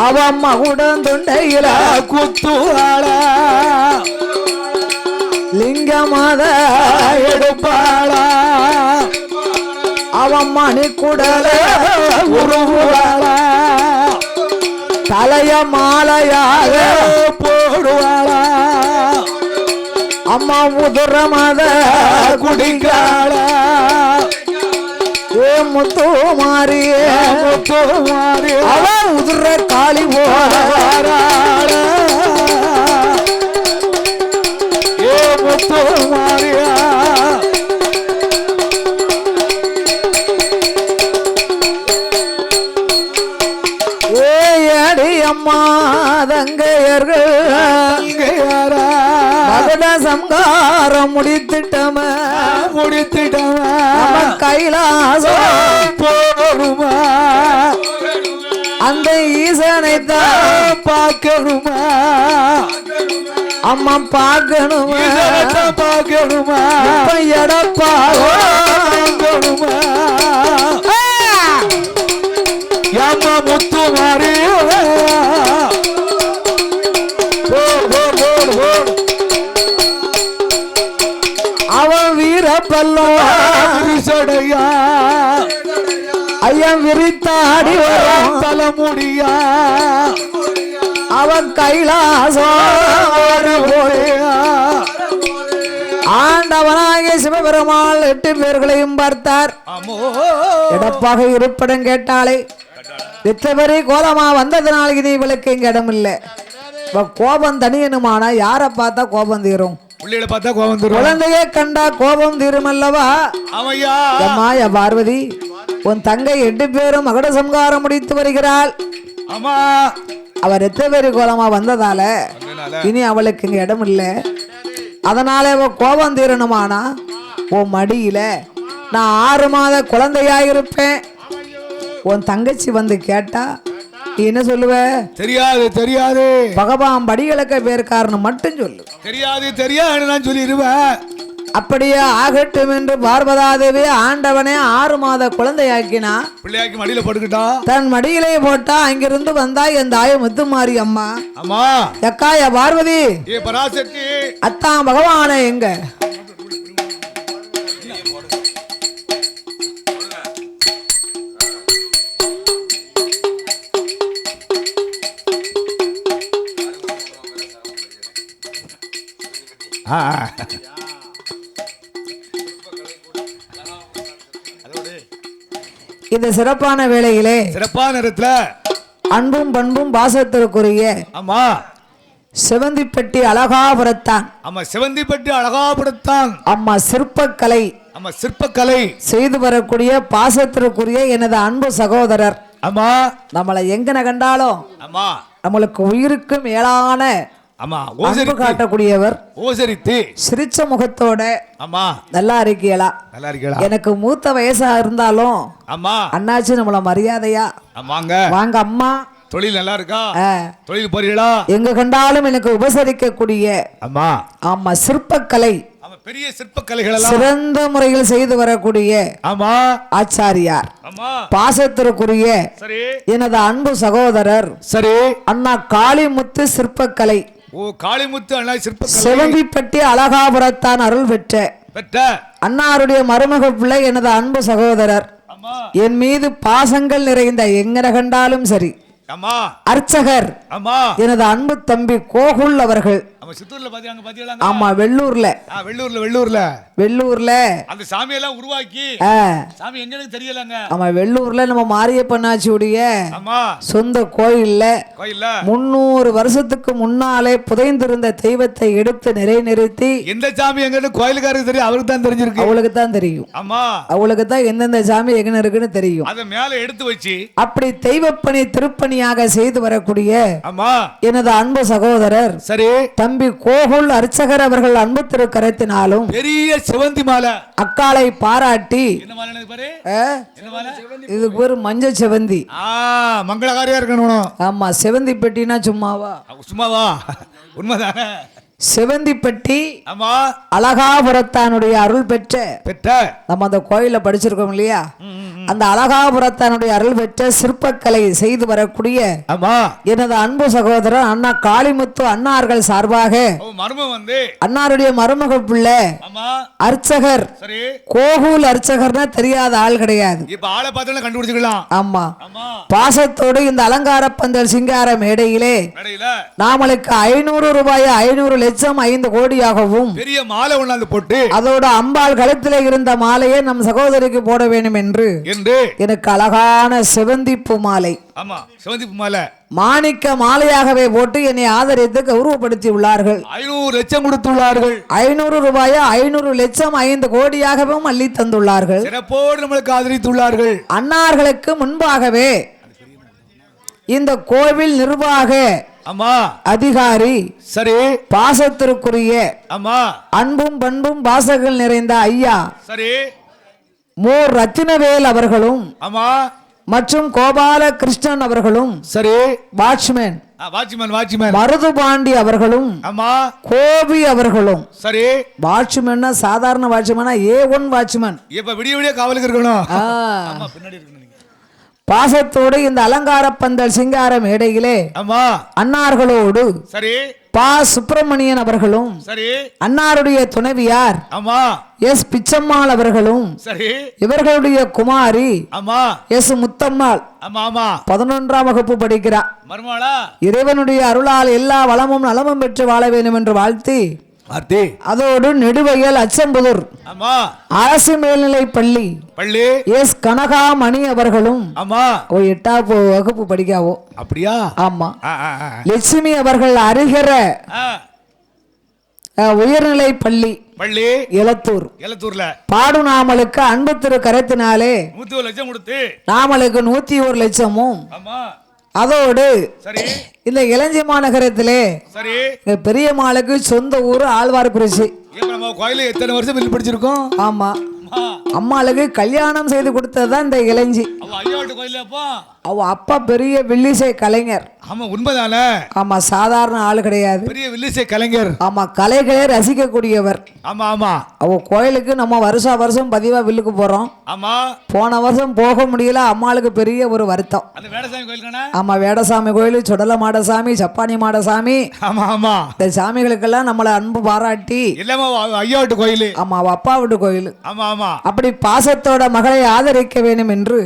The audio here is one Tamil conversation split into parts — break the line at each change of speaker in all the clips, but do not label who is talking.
அவன் மகுடம் தொண்டையில
குத்துவாளா?
லிங்கமாத
எடுப்பாளா?
அவன் மணி குடல
உருவாளா
தலைய மாலையாக
போடுவாளா?
அம்மா உதுர மத
குடிக்காளா
ஏ முத்து மாறியே
முத்துமாரி
அவன் உதுர காளி
வாராளா ஏ முத்துமாரியா
ஏ அடி அம்மா தங்கையர்கள்.
இங்க யாரா
சம்காரம் முடித்திட்டம
முடித்திட்டவன்.
கைலாசம்
போருமா
அந்த ஈசனை தான்
பார்க்கணுமா?
அம்மா பார்க்கணும்?
பார்க்கணுமா?
இப்ப எடப்பாக கைலாசம்
போயா
ஆண்டவனாகிய சிவபெருமாள் எட்டு பேர்களையும் பார்த்தார். எடப்பாக இருப்பிடம் கேட்டாலே எத்தவரை கோலமா வந்ததுனால இது இவளுக்கு இங்க இடம் இல்லை இவ கோபம் தனியனுமானா யாரை பார்த்தா கோபம் தீரும்?
பிள்ளைகளை பார்த்தா கோவம் தரும்.
குழந்தையை கண்டா கோபம் தீரும் அல்லவா
அவையா
அம்மா யா பார்வதி உன் தங்கை எட்டு பேரும் மகட சம்காரம் முடித்து வருகிறாள்.
ஆமா
அவர் எத்தவரி கோலமா வந்ததால இனி அவளுக்கு இங்க இடம் இல்லை. அதனால அவ கோபம் தீரணுமானா? உன் மடியில. நான் ஆறு மாத குழந்தையாயிருப்பேன் உன் தங்கச்சி வந்து கேட்டா நீ என்ன சொல்லுவ?
தெரியாது தெரியாது.
பகவான் படிகளுக்க பேருக்காரன்னு மட்டும் சொல்லு.
தெரியாது தெரியாது நான் சொல்லிடுவேன்
அப்படியே ஆகட்டும் என்று பார்வதாதேவி ஆண்டவனே ஆறு மாத குழந்தையாக்கினா.
பிள்ளையாக்கி மடியில படுக்கிட்டான்
தன் மடியிலே போட்டா அங்கிருந்து வந்தா என் தாய முத்துமாரி அம்மா.
அம்மா.
எக்காய பார்வதி? அத்தான் பகவானே எங்க?
ஆ,
இந்த சிறப்பான வேளையிலே
சிறப்பான நேரத்துல
அன்பும் பண்பும் பாசத்திற்குரிய
ஆமா.
செவந்திப்பட்டி அழகாபுரத்தான்.
ஆமா சிவந்தி பற்றி அழகாபடுத்தான்
அம்மா சிற்பக்கலை.
ஆமா சிற்பக்கலை.
செய்து வரக்கூடிய பாசத்திற்குரிய எனது அன்பு சகோதரர்.
ஆமா.
நம்மளை எங்கன கண்டாலும்
ஆமா.
நம்மளுக்கு உயிருக்கு மேலான
ஆமா
அன்பு காட்டக்கூடியவர்
ஓசரித்து.
சிரிச்ச முகத்தோட
ஆமா.
நல்லா இருக்கீங்களா
நல்லா இருக்கீங்களா
எனக்கு மூத்த வயசா இருந்தாலும்
ஆமா.
அண்ணாச்சி நம்மள மரியாதையா?
ஆமாங்க
வாங்க. அம்மா.
தொழில் நல்லா இருக்கா? தொழில் போறீங்களா
எங்க கண்டாலும் எனக்கு உபசரிக்கக்கூடிய
ஆமா.
ஆமா சிற்பக்கலை.
பெரிய சிற்பக்கலைகள்
சிறந்த முறையில் செய்து வரக்கூடிய
ஆமா.
ஆச்சாரியார். பாசத்திற்குரிய எனது அன்பு சகோதரர்
சரி.
அண்ணா காளிமுத்து சிற்பக்கலை.
ஓ காளிமுத்து அண்ணா சிற்பக்கலை
சிவந்திப்பட்டி அழகாபுரத்தான் அருள் பெற்ற
பெற்ற
அன்னாருடைய மருமக பிள்ளை எனது அன்பு சகோதரர். என் மீது பாசங்கள் நிறைந்த எங்கன கண்டாலும் சரி அர்ச்சகர்
ஆமா.
எனது அன்பு தம்பி கோகுல் அவர்கள்.
ஆமா
வெள்ளூர்ல.
வெள்ளூர்ல வெள்ளூர்ல.
வெள்ளூர்ல.
அந்த சாமியெல்லாம் உருவாக்கி.
ஆ,
சாமி எங்க தெரியலங்க.
ஆமா வெள்ளூர்ல நம்ம மாரியப்பண்ணாச்சியுடைய சொந்த கோயில்ல
கோயில்ல?
முன்னூறு வருஷத்துக்கு முன்னாலே புதைந்திருந்த தெய்வத்தை எடுத்து நிலைநிறுத்தி
எந்த சாமி எங்கன்னு கோயிலுக்காரருக்கு தெரியும் அவருக்கு தான் தெரிஞ்சிருக்கு.
அவளுக்கு தான் தெரியும்.
ஆமா.
அவளுக்கு தான் எந்தெந்த சாமி எங்க இருக்குன்னு தெரியும்.
அத மேல எடுத்து வச்சு
அப்படி தெய்வப்பணி திருப்பணியாக செய்து வரக்கூடிய எனது அன்பு சகோதரர்
சரி.
தம்பி கோகுல் அர்ச்சகர் அவர்கள் அன்பு திருக்கரத்தினாலும்
பெரிய சிவந்தி மாலை.
அக்காளை பாராட்டி
எனக்கு பாரு?
மஞ்ச செவந்தி.
மங்களகாரியா இருக்கணும்.
ஆமா செவந்தி பெட்டினா சும்மாவா?
சும்மாவா? உண்மைதானே?
செவந்திப்பட்டி
ஆமா.
அழகாபுரத்தானுடைய அருள் பெற்ற
பெற்ற.
நம்ம அந்த கோயில படிச்சிருக்கோம் இல்லையா. அந்த அழகாபுரத்தானுடைய அருள் பெற்ற சிற்பக்கலை செய்து வரக்கூடிய
ஆமா.
எனது அன்பு சகோதரர் அண்ணா காளிமுத்து அன்னார்கள் சார்பாக அன்னாருடைய மருமக பிள்ளை அர்ச்சகர். கோகுல் அர்ச்சகர்னா தெரியாத ஆள் கிடையாது.
கண்டுபிடிச்சுக்கலாம்.
ஆமா. பாசத்தோடு இந்த அலங்கார பந்தல் சிங்கார மேடையில. நாமளுக்கு ஐநூறு ரூபாய் ஐநூறு லட்சம் ஐந்து கோடியாகவும்
பெரிய மாலை ஒண்ணாந்து போட்டு
அதோட அம்பாள் கழுத்திலே இருந்த மாலையை நம் சகோதரிக்கு போட வேண்டும் என்று
என்று
எனக்கு அழகான சிவந்திப்பு மாலை.
ஆமா சிவந்திப்பு மாலை.
மாணிக்க மாலையாகவே போட்டு என்னை ஆதரித்து கௌரவப்படுத்தி உள்ளார்கள்.
ஐநூறு லட்சம் கொடுத்துள்ளார்கள்
ஐநூறு ரூபாயை ஐநூறு லட்சம் ஐந்து கோடியாகவும் அள்ளி தந்துள்ளார்கள்.
சிறப்போடு நம்மளுக்கு ஆதரித்துள்ளார்கள்
அன்னார்களுக்கு முன்பாகவே இந்த கோவில் நிர்வாக
ஆமா.
அதிகாரி
சரி.
பாசத்திற்குரிய
ஆமா.
அன்பும் பண்பும் பாசங்கள் நிறைந்த ஐயா
சரி.
மோ ரத்தினவேல் அவர்களும்
ஆமா.
மற்றும் கோபால கிருஷ்ணன் அவர்களும்
சரி.
Watchman
watchman watchman.
மருதுபாண்டி அவர்களும்
ஆமா.
கோபி அவர்களும்.
சரி.
வாட்ச்மேன்னா சாதாரண வாட்ச்மேனா ஏ ஒன் வாட்ச்மேன்.
இப்ப விடிய விடிய காவலுக்கு இருக்கணும். பின்னாடி இருக்கணும்.
பாசத்தோடு இந்த அலங்கார பந்தல் சிங்கார மேடையிலே
ஆமா.
அன்னார்களோடு
சரி.
பா. சுப்பிரமணியன் அவர்களும்
சரி.
அன்னாருடைய துணைவியார்
ஆமா.
எஸ். பிச்சம்மாள் அவர்களும்
சரி.
இவர்களுடைய குமாரி
ஆமா.
எஸ். முத்தம்மாள்
ஆமா ஆமா.
பதினொன்றாம் வகுப்பு படிக்கிறார் இறைவனுடைய அருளால் எல்லா வளமும் நலமும் பெற்று வாழ வேண்டும் என்று வாழ்த்தி
ஆர்த்தி
அதோடு நெடுவயல் அச்சம்புதூர்
ஆமா.
அரசு மேல்நிலைப் பள்ளி
பள்ளி.
எஸ். கனகாமணி அவர்களும்
ஆமா.
ஓ எட்டாப்பு வகுப்பு படிக்காவோ
அப்படியா?
ஆமா. லட்சுமி அவர்கள் அஹ், உயர்நிலைப் பள்ளி
பள்ளி.
எலத்தூர்
எலத்தூர்ல
பாடுநாமலுக்கு அன்பு திரு கரத்தினாலே
நூத்தி ஒரு லட்சம் கொடுத்து.
நாமளுக்கு நூத்தி ஒரு லட்சமும்.
ஆமா.
அதோடு இந்த இளஞ்சி மாநகரத்திலே எங்க பெரியம்மாளுக்கு சொந்த ஊர்
நம்ம கோயில எத்தனை வருஷம் பில் படிச்சிருக்கோம்?
ஆமா. அம்மாளுக்கு கல்யாணம் செய்து கொடுத்ததுதான் இந்த இளஞ்சி
அவ அப்பா
பெரிய வில்லிசை கலைஞர்.
ஆமா உண்மைதானே?
ஆமா சாதாரண ஆள் கிடையாது.
பெரிய வில்லிசை கலைஞர்.
ஆமா கலைகளை ரசிக்கக்கூடியவர்.
ஆமா ஆமா.
அவ கோயிலுக்கு நம்ம வருஷா வருஷம் பதிவா வில்லுக்கு போறோம்.
ஆமா.
போன வருஷம் போக முடியல அம்மாளுக்கு பெரிய ஒரு வருத்தம். ஆமா வேடசாமி கோயில் சுடல மாடசாமி சப்பானி மாடசாமி.
ஆமா ஆமா.
இந்த சாமிகளுக்கெல்லாம் நம்மளை அன்பு பாராட்டி.
இல்லாம ஐயாட்டு கோயில்.
ஆமா அவ அப்பா வீட்டு கோயில்.
ஆமா ஆமா.
அப்படி பாசத்தோட மகளை ஆதரிக்க வேண்டும் என்று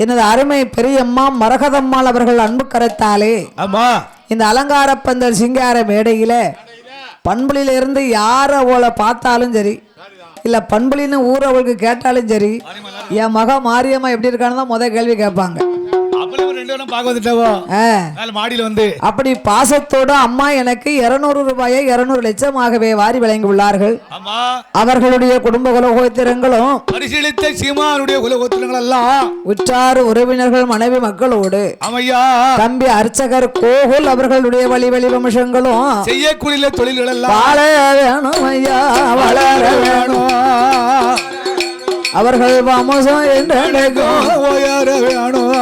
எனது அருமை பெரியம்மா மரகதம்மாள் அவர்கள் அன்பு கரத்தாலே
ஆமா.
இந்த அலங்கார பந்தல் சிங்கார மேடையில பண்புலியில இருந்து யார அவளை பார்த்தாலும் சரி இல்ல பண்புலின்னு ஊர் அவளுக்கு கேட்டாலும் சரி என் மக மாரியம்மா எப்படி இருக்கான்னு தான் முத கேள்வி கேட்பாங்க.
பேரும் பார்க்க வந்துட்டாவோ? மாடியில வந்து.
அப்படி பாசத்தோட அம்மா எனக்கு இருநூறு ரூபாயை இருநூறு லட்சமாகவே வாரி வழங்கி உள்ளார்கள். அவர்களுடைய குடும்ப குலகோத்திரங்களும்
பரிசீலித்த சீமானுடைய குலகோத்திரங்கள் எல்லாம்
உற்றார் உறவினர்கள் மனைவி மக்களோடு
அமையா.
தம்பி அர்ச்சகர் கோகுல் அவர்களுடைய வழி வழி வம்சங்களும்
செய்யக்கூடிய தொழில்கள் எல்லாம்
வாழ வேணும் ஐயா வளர வேணும். அவர்கள் வம்சம் என்றெடுக்கும்
உயர வேணும்.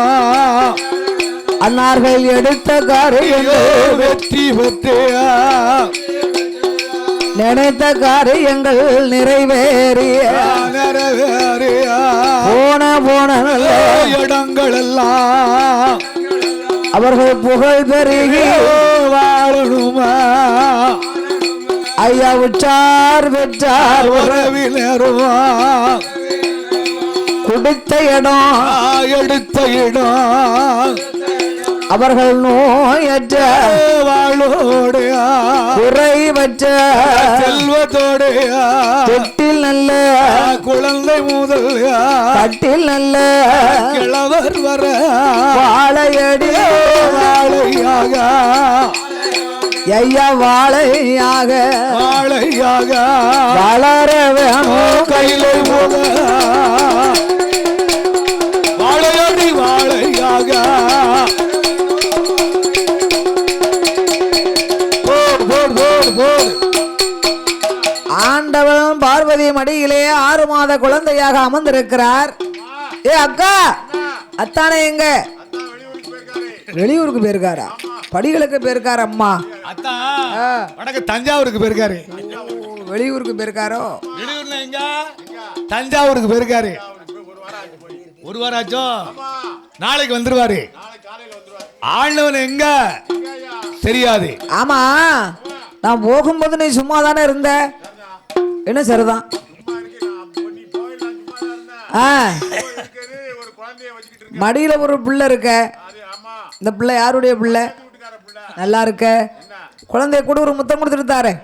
அன்னார்கள் எடுத்த காரியங்கள்
வெற்றி பெற்று
நினைத்த காரியங்கள் நிறைவேறிய
நிறைவேறிய?
போன போன
இடங்கள் எல்லாம்
அவர்கள் புகழ் பெருகி
வாழணுமா?
ஐயா உற்றார் பெற்றார்
உறவினருமா
கொடுத்த இடம்
எடுத்த இடம்.
அவர்கள் நோயற்ற
வாழோடையா
குறைவற்ற
செல்வத்தோடையா
தொட்டில் நல்ல
குழந்தை முதல்
கட்டில் நல்ல
கிழவர் வர.
வாழையடி
வாழையாக.
ஐயா வாழையாக.
வாழையாக.
வளர வேணும்.
கையிலை போக வாழையடி வாழையாக.
மடியிலே ஆறு மாத குழந்தையாக அமர்ந்திருக்கிறார். ஏ அக்கா அத்தானே எங்க? வெளியூருக்கு போயிருக்காரா? படிகளுக்கு போயிருக்காரு அம்மா.
வடக்கு தஞ்சாவூருக்கு போயிருக்காரு.
வெளியூருக்கு போயிருக்காரோ?
வெளியூர்ல எங்க? தஞ்சாவூருக்கு போயிருக்காரு. ஒரு வாரம் ஆச்சோ நாளைக்கு வந்துருவாரு. ஆண்டவன் எங்க? தெரியாது.
ஆமா நான் போகும்போது நீ சும்மா தானே இருந்த? என்ன சரிதான்? மடியில ஒரு பிள்ளை இருக்க. இந்த பிள்ளை யாருடைய பிள்ளை? நல்லா இருக்க குழந்தைய கூட ஒரு முத்தம் கொடுத்துட்டு தாரேன்.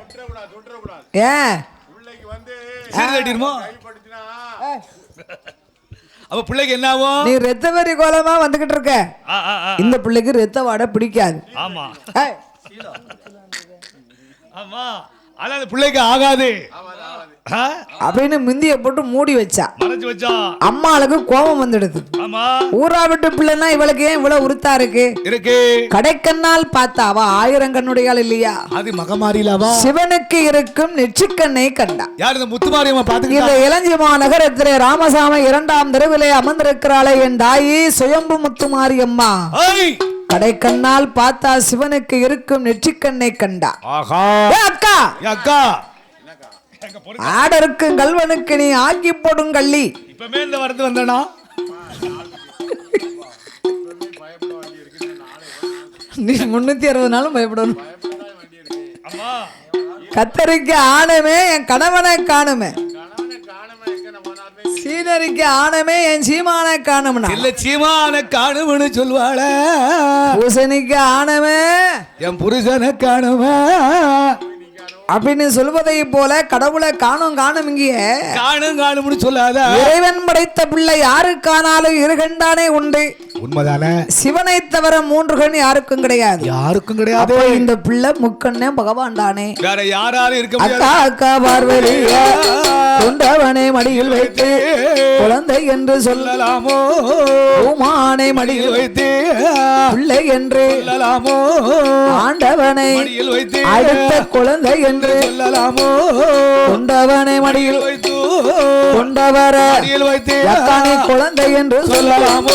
ஏன்?
அப்ப பிள்ளைக்கு என்ன ஆகும்
நீ ரத்த வரி கோலமா வந்துகிட்டு இருக்க. இந்த பிள்ளைக்கு ரத்த வாடை பிடிக்காது.
ஆமா. ஆமா. ஆனா அந்த பிள்ளைக்கு ஆகாது?
அப்படின்னு முந்திய போட்டு மூடி வச்சா. அம்மாளுக்கு கோபம் வந்துடுது. ஊரா விட்டு பிள்ளைன்னா இவளுக்கு ஏன் இவ்வளவு உருத்தா இருக்கு?
இருக்கு.
கடைக்கண்ணால் பார்த்தா அவ ஆயிரம் கண்ணுடையாள் இல்லையா?
அது மகமாரிலாவா
சிவனுக்கு இருக்கும் நெற்றிக்கண்ணை கண்டா
யார் இந்த முத்துமாரியம்மா
இந்த
பாத்துக்கிட்டா
இளஞ்சிமா நகரத்திலே ராமசாமி இரண்டாம் தெருவிலே அமர்ந்திருக்கிறாளே என் தாயி சுயம்பு முத்துமாரியம்மா கடைக்கண்ணால் பார்த்தா சிவனுக்கு இருக்கும் நெற்றிக்கண்ணை கண்டா அக்கா!
அக்கா!
ஆடருக்கும் கல்வனுக்கு நீ ஆக்கி போடும் கள்ளி.
இப்பமே இந்த வரது வந்தனா?
நீ முன்னூத்தி அறுபது நாளும் பயப்படணும். கத்தரிக்கு ஆணமே என் கணவனை காணுமே. சீனரிக்கு ஆணமே என் சீமானை காணும்னா.
இல்ல சீமான காணும்னு சொல்வாள.
பூசணிக்கு ஆணமே
என் புருஷனை காணுமே.
அப்படின்னு சொல்வதை போல கடவுளை காணும் காணும் இங்கேயே
காணும் காணும்னு சொல்லாத.
இறைவன் படைத்த பிள்ளை யாருக்கானாலும் இருகண்டானே உண்டு.
உண்மைதானே?
சிவனை தவிர மூன்று கண் யாருக்கும் கிடையாது.
யாருக்கும் கிடையாது.
இந்த பிள்ளை முக்கண்ணே பகவான் தானே
வேற யாராலும் இருக்க
அக்கா அக்கா பார்வதிய கொண்டவனை மடியில் வைத்து குழந்தை என்று சொல்ல
சொல்லலாமோ?
பூமானை மடியில்
வைத்து
பிள்ளை என்று
சொல்லலாமோ?
ஆண்டவனை
மடியில் வைத்து
அடுத்த குழந்தை என்று
சொல்லலாமோ?
கொண்டவனை மடியில்
வைத்து
கொண்டவர?
வைத்து
குழந்தை என்று சொல்லலாம்?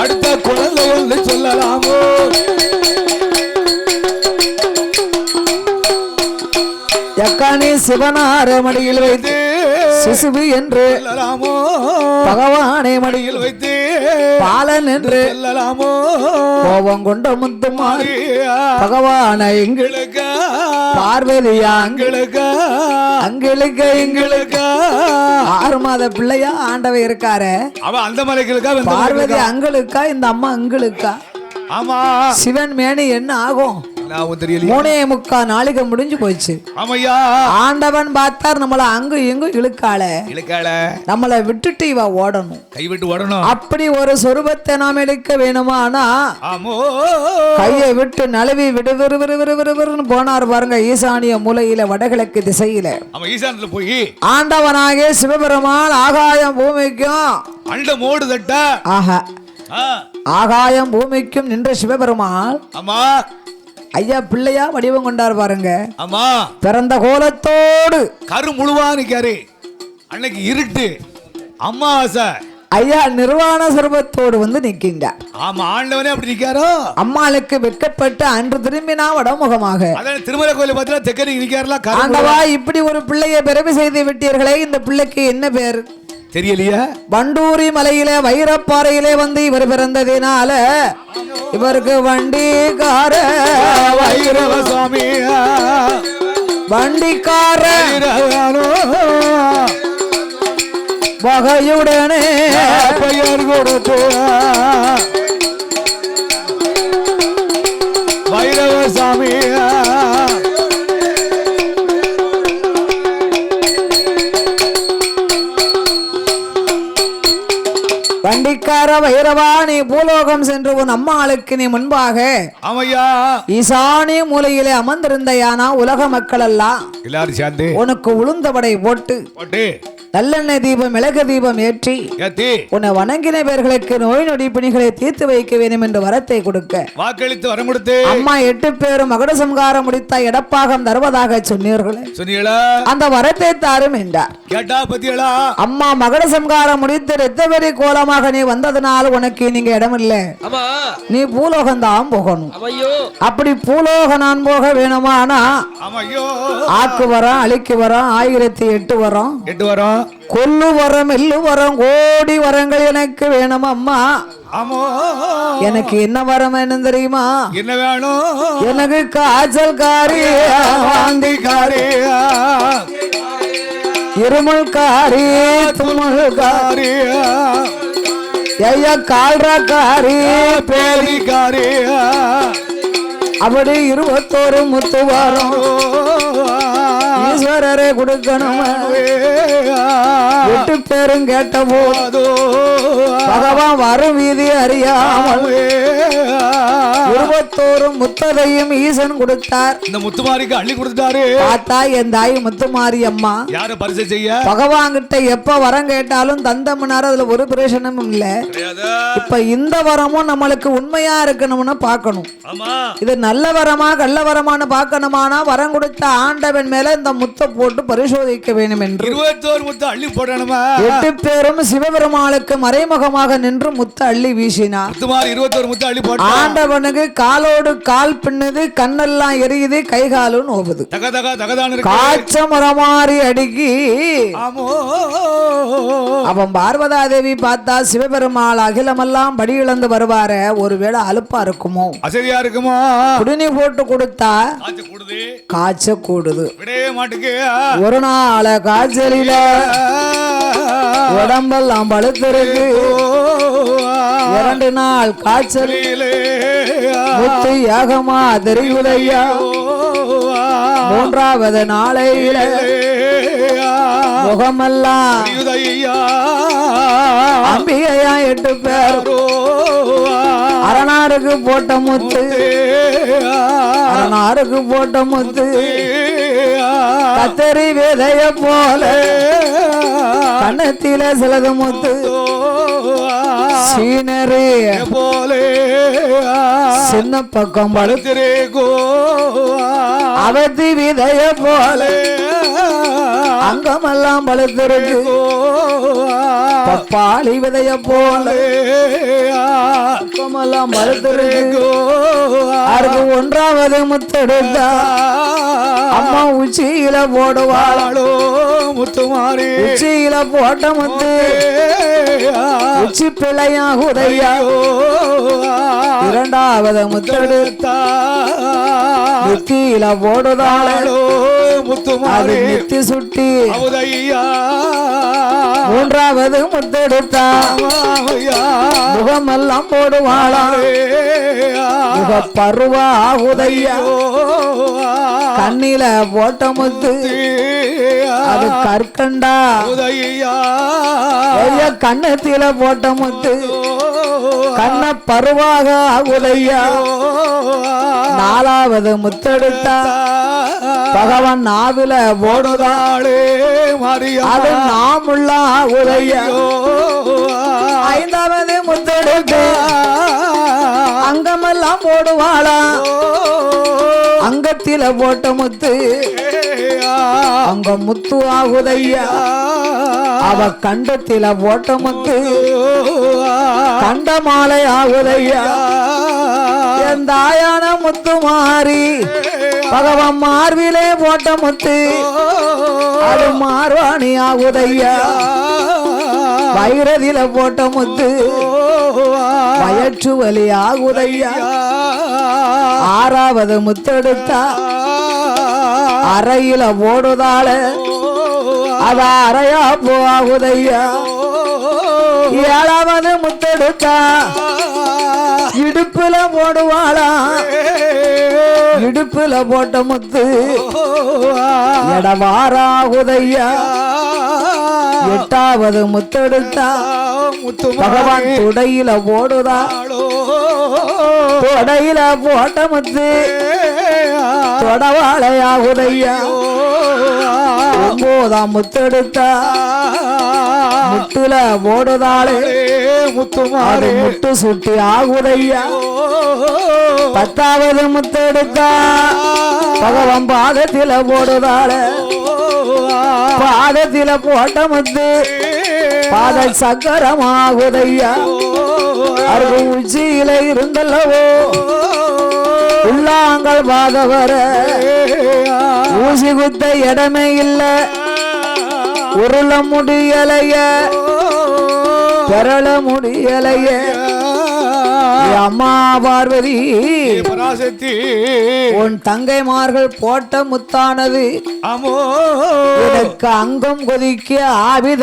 அடுத்த குழந்தை என்று சொல்லலாமோ?
அக்கானை சிவனார மடியில் வைத்து சிசுபு என்று
சொல்லலாமோ?
பகவானை மடியில்
வைத்து
பாலன் என்று
சொல்லலாமோ?
கோபம் கொண்ட முத்துமாரி பகவானை எங்கள்
எங்களுக்கு
பார்வதியா
எங்களுக்கு
அங்களுக்கு எங்களுக்கு ஆறு மாத பிள்ளையா ஆண்டவ இருக்காரு.
அவன் அந்த மலைகளுக்கா
பார்வதி? அங்களுக்கா இந்த அம்மா அங்களுக்கா
ஆமா.
சிவன் மேனி என்ன ஆகும்? மூணே முக்கா நாளைக்கு முடிஞ்சு போச்சு
ஆமையா?
ஆண்டவன் பார்த்தார் நம்மள அங்கு இங்கும் இழுக்காள.
இழுக்கால
நம்மளை விட்டுட்டு இவ ஓடணும்.
கைவிட்டு ஓடணும்.
அப்படி ஒரு சொரூபத்தை நாம் எடுக்க வேணுமானா
ஆமோ?
கையை விட்டு நழுவி விடு விறு விறு விறு விறு விறுன்னு போனார் பாருங்க ஈசானிய மூலையில வடகிழக்கு திசையில.
ஈசானத்துல போய்.
ஆண்டவனாகிய சிவபெருமான் ஆகாயம் பூமிக்கும்
அண்ட மோடு தட்ட
ஆஹா ஆகாயம் பூமிக்கும் நின்ற சிவபெருமான்
ஆமா.
ஐயா பிள்ளையா வடிவம் கொண்டார் பாருங்க.
ஆமா.
பிறந்த கோலத்தோடு.
கரு முழுவா நிக்காரு. அன்னைக்கு இருட்டு. அம்மாவாசை
ஐயா நிர்வாண சர்வத்தோடு வந்து நிற்கிங்க
ஆமா ஆண்டவனே அப்படி நிக்காரோ?
அம்மாளுக்கு வெட்கப்பட்டு அன்று திரும்பினா வடமுகமாக.
திருமலை கோயில் பார்த்தா தெக்கரி நிக்காருல கரு
ஆண்டவா இப்படி ஒரு பிள்ளையை பிறவி செய்து விட்டீர்களே இந்த பிள்ளைக்கு என்ன பேர்?
தெரியலையா?
வண்டூரி மலையிலே வைரப்பாறையிலே வந்து இவர் பிறந்ததினால இவருக்கு வண்டிக்கார
வைரவ சுவாமி
வண்டிக்கார வகையுடனே
பெயர் கொடுத்து. வைரவ சாமி
வைரவா நீ பூலோகம் சென்று உன் அம்மாளுக்கு நீ முன்பாக.
ஆமையா.
ஈசானிய மூலையிலே அமர்ந்திருந்த யானா உலக மக்கள் எல்லாம்
எல்லாரும் சேர்ந்து.
உனக்கு உளுந்தவடை போட்டு. நல்லெண்ணெய் தீபம் மிளகு தீபம் ஏற்றி உன்னை வணங்கின பேர்களுக்கு நோய் நொடி பிணிகளை தீர்த்து வைக்க வேண்டும் என்று வரத்தை கொடுக்க.
வாக்களித்து வரம் கொடுத்து.
அம்மா எட்டு பேரும் மகுட சம்காரம் முடித்த இடப்பாகம் தருவதாக சொன்னீர்களே.
சொன்னீங்களா
அந்த வரத்தை தாரும் என்றார்.
கேட்டா பத்தியலா?
அம்மா மகட சம்காரம் முடித்து ரத்தவெறி கோலமாக நீ வந்ததுனால உனக்கு நீங்க இடமில்ல.
ஆமா.
நீ பூலோகம் தான் போகணும் அப்படி பூலோக நான் போக வேணுமானா? ஆக்கு வரம் அழிக்கு வரம் ஆயிரத்தி எட்டு வரம்
எட்டு வரோம்
கொல்லு வரம் எள்ளு வரம் கோடி வரங்கள் எனக்கு வேணும் அம்மா.
ஆமோ.
எனக்கு என்ன வரம் வேணும் தெரியுமா?
என்ன வேணும்?
எனக்கு காய்ச்சல் காரி வாந்தி காரி. இருமல் காரி தும்மல் காரி. ஐயா கால்ரா காரி
பேரி காரி.
அப்படி இருபத்தோரு முத்து வரம். ஈஸ்வரரே கொடுக்கணும். எட்டு பேரும் கேட்ட போது பகவான் வரும் வீதி அறியாமல் இருபத்தோரு முத்ததையும் ஈசன் கொடுத்தார்.
இந்த முத்துமாரிக்கு அள்ளி கொடுத்துட்டாரு.
பார்த்தா என் தாய் முத்துமாரி அம்மா
யாரு பரிசை செய்ய?
பகவான் கிட்ட எப்ப வரம் கேட்டாலும் தந்தம்னார் அதுல ஒரு பிரயோஜனமும் இல்ல. இப்ப இந்த வரமும் நம்மளுக்கு உண்மையா இருக்கணும்னு பார்க்கணும். இது நல்ல வரமா கள்ள வரமான்னு பார்க்கணுமானா வரம் கொடுத்த ஆண்டவன் மேல இந்த முத்தை போட்டு பரிசோதிக்க வேண்டும் என்று.
இருபத்தோரு முத்து அள்ளி போடணுமா?
எட்டு பேரும் சிவபெருமாளுக்கு மறைமுகமாக நின்று முத்த அள்ளி வீசினார்.
இருபத்தோரு முத்து அள்ளி போட்டா
ஆண்டவனுக்கு காலோடு கால் பின்னுது கண்ணெல்லாம் எரியுது கை காலும் நோவுது காய்ச்ச மரமாறி அடிக்கி. அவன் பார்வதா தேவி பார்த்தா சிவபெருமாள் அகிலமெல்லாம் படி இழந்து வருவார ஒருவேளை அலுப்பா இருக்குமோ?
அசதியா இருக்குமா?
குடினி போட்டு கொடுத்தா காய்ச்ச கூடுது.
மாட்டுக்கு
ஒரு நாள காய்ச்சலில உடம்பெல்லாம் பழுத்திருக்கு. இரண்டு நாள் காய்ச்சல். முத்து யாகமா தெரியுதையா? மூன்றாவது நாளையில முகமெல்லாம் அம்பிகையா எட்டு பேர். அரணாருக்கு போட்ட முத்து. அரணாருக்கு போட்ட முத்து. கத்தரி விதைய போல கண்ணத்தில சிலது முத்து. சீனரு.
போலே
சின்ன பக்கம் பழுத்து
திரேகோ
அவத்தி விதைய போல அங்கமெல்லாம் பழுத்திருக்கு பப்பாளி விதைய போல அங்கமெல்லாம் பழுத்திருக்கு அதுக்கு ஒன்றாவது முத்தெடுத்தா அம்மா உச்சியில போடுவாள்.
முத்துமாரி
உச்சியில போட்ட முத்து உச்சி பிள்ளையா உதையா. இரண்டாவது முத்தெடுத்தா நெத்தியில போடுதாள அது
முத்துமாரி.
நெத்தி சுட்டி. மூன்றாவது முத்தெடுத்தா. முகமெல்லாம் போடுவாளா. முக பருவா உதையா. கண்ணில போட்ட முத்து. அது கற்கண்டா. கண்ணத்தில போட்ட முத்து. கண்ண பருவாக உதையா நாலாவது முத்தெடுத்தா பகவான் நாவில ஓடுதாளே
போடுதாளே மாரியா.
அது நாமுள்ள உதையா ஐந்தாவது முத்தெடுத்து அங்கமெல்லாம் போடுவாளா? அங்கத்தில போட்ட முத்து. அங்க முத்து ஆகுதையா? அவ கண்டத்தில போட்ட முத்து. கண்ட மாலை ஆகுதையா? என் தாயான முத்து மாறி பகவான் மார்பிலே போட்ட முத்து. அது மார்வாணி ஆகுதையா? வைரதில போட்ட முத்து வயற்று வலி ஆகுதையா ஆறாவது முத்தெடுத்தா அறையில ஓடுதாள. அத அறையா போகுதையா. ஏழாவது முத்தெடுத்தா இடுப்புல போடுவாளா. இடுப்புல போட்ட முத்து எடவாராகுதையா எட்டாவது முத்தெடுத்தா. பகவான் துடையில போடுதா? தொடையில போட்ட முத்து. தொடவாளையாகுதையா ஒன்பதாம் முத்தெடுத்தா. முட்டுல போடுதாளே.
முத்துமாறு
முட்டு சுட்டி ஆகுதையா? பத்தாவது முத்தெடுத்தா. பகவான் பாதத்தில போடுதாளே. பாதத்தில போட்ட முத்து பாத சக்கரமாகுதையா? அருகு உச்சியில இருந்தல்லவோ? உள்ளாங்கள் பாதவர ஊசி குத்த இடமே இல்ல. உருள முடியலைய பெறல முடியலைய. அம்மா பார்வதி
பராசக்தி.
உன் தங்கைமார்கள் போட்ட முத்தானது
அமோ
எனக்கு அங்கம் கொதிக்க ஆவித